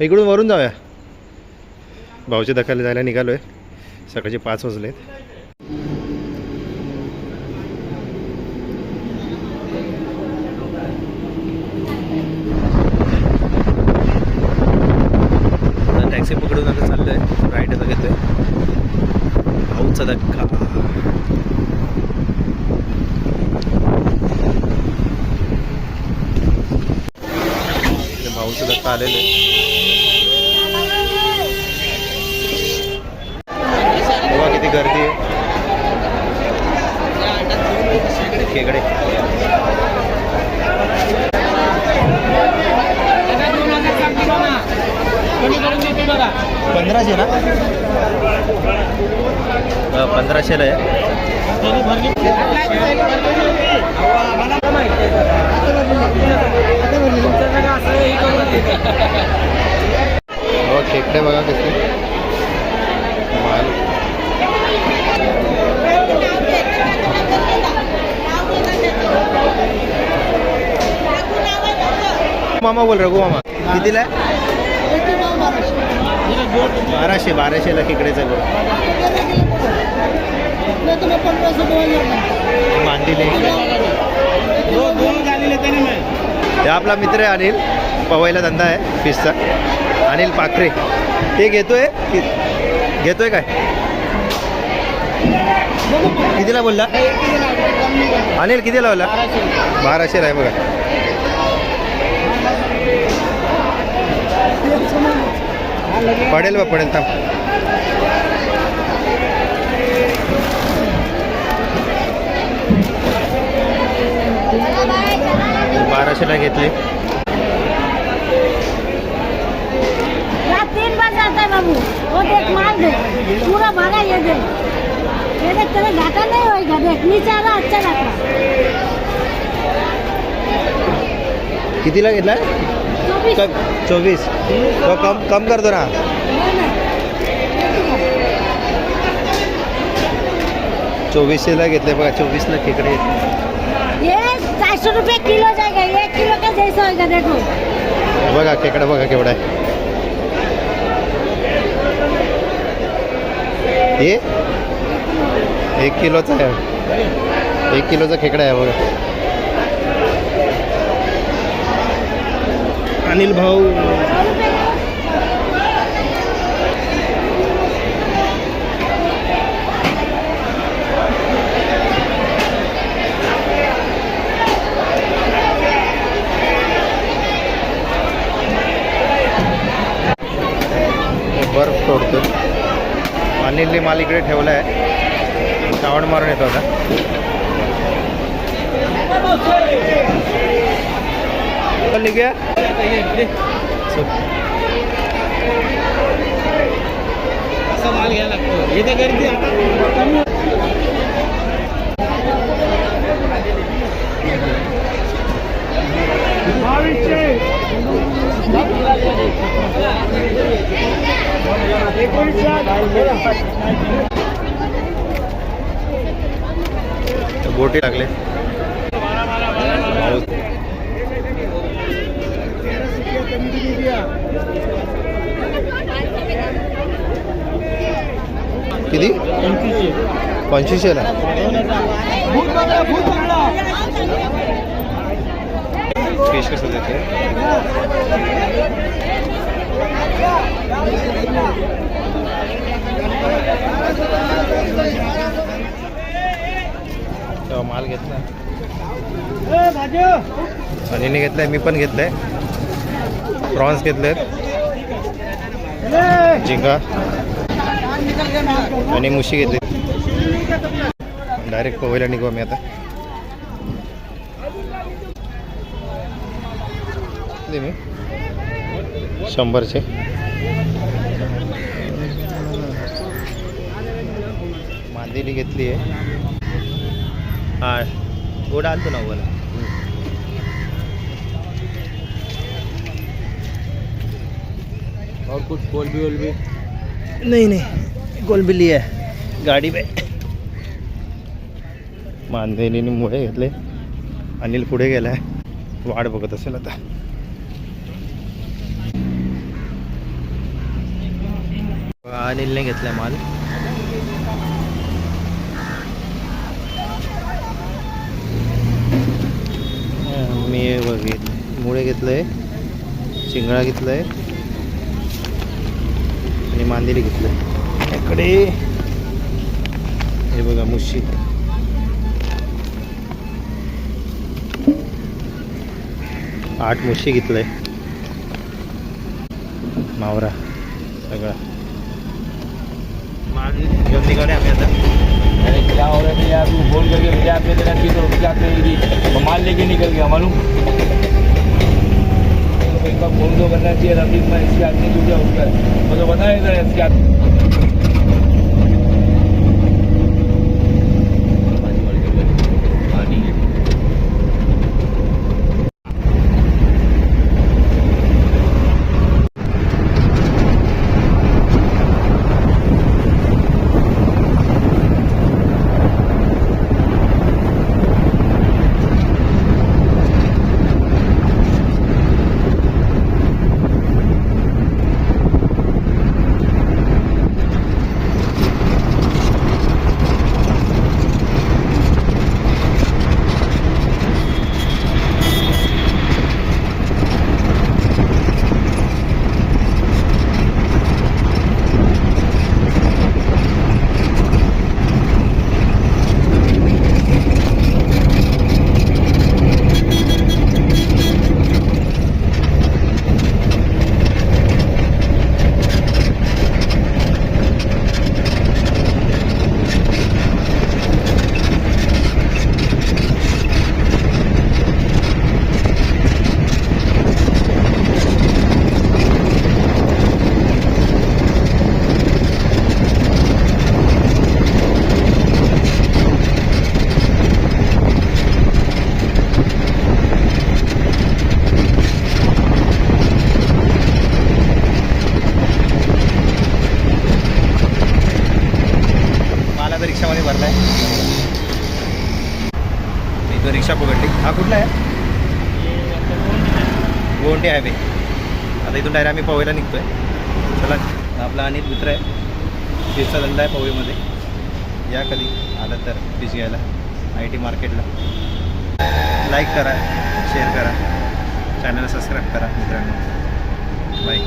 इकडून वरून जाऊया. भाऊच्या दखाला जायला निघालो आहे सकाळचे पाच वाजलेत. टॅक्सी पकडून आता चाललं आहे राईड आता घेतोय. भाऊचा धक्का ते भाऊचं आलेलं आहे. बघा किती गर्दी आहे. खेकडे. पंधराशे ना? अं, पंधराशेला आहे हो खेकडे बघा कसे माल मामा बोल रघु मामा कितीला आहे? बाराशे बाराशेला खेकड्याचा गोड मांदिले हे आपला मित्र आहे अनिल. पवईला धंदा आहे फिशचा अनिल पाखरे. ते घेतोय? घेतोय काय? कितीला बोलला? अनिल किती लावला बाराशेला आहे बघा. पडेल बा पडेल थांब. बाराशेला घेतले. है पूरा भरा ये देख ये देख तेरे घाटा नहीं होएगा देख नीचे आ रहा अच्छा लग रहा कितीला घेतला? चौबीस चोवीस. तो कम कम करतो ना चोवीसशेला घेतले बघा चोवीसला खेकडे. आहेत. ये चार सौ रुपये किलो जाएगा एक किलो का जैसा होएगा देखो बघा खेकडा बघा केवढा आहे. हे? एक किलोचा आहे. एक किलोचा खेकडा आहे बघा. अनिल भाऊ. बर्फ तोडतो अनिलने माल इकडे ठेवला आहे श्रावण मारून येतो आता. चल निघूया चल. माल घ्यायला लागतो इथे गर्दी आता। बोटी लागले भाऊ किती? पंचवीसशेला. फिश कसं देते? तेव्हा माल घेतला. अनिलने घेतलाय मी पण घेतलाय. प्रॉन्स घेतलेत. झिंगा आणि मुशी घेतली. डायरेक्ट पोहायला निघू आम्ही आता. मी. शंभरचे. मांदेली घेतली आहे. हा गोडा आणतो ना बोला और कुछ कोल भी वोल भी नहीं नहीं। गोलबिल्ली आहे गाडी पे। मांदेलीने मुळे घेतले. अनिल पुढे गेलाय वाट बघत असेल आता. अनिलने घेतलाय माल. मी हे मुळे घेतलंय शिंगळा घेतलंय. आणि मांदेली घेतलंय. इकडे हे बघा मुशी. आठ मुशी घेतलंय. मावरा सगळा. माल घेऊन निघाले आम्ही आता. अरे क्या हो रहा है यार तू फोन करके मुझे आपने तेरा तीन सौ रुपया करेगी तो माल लेके निकल गया मालूम? तो इनका फोन तो करना चाहिए रफीक मैं इसके आदमी तू क्या उसका मी रिक्षा पकडली. हा कुठला आहे? गोंडे हायवे. आता इथून डायरेक्ट आम्ही पवईला निघतोय. चला आपला अनिल मित्र आहे. फिशचा धंदा आहे पवईमध्ये. या कधी आलं तर फिश घ्यायला आय टी मार्केटला. लाईक करा शेअर करा. चॅनल सबस्क्राईब करा मित्रांनो. बाय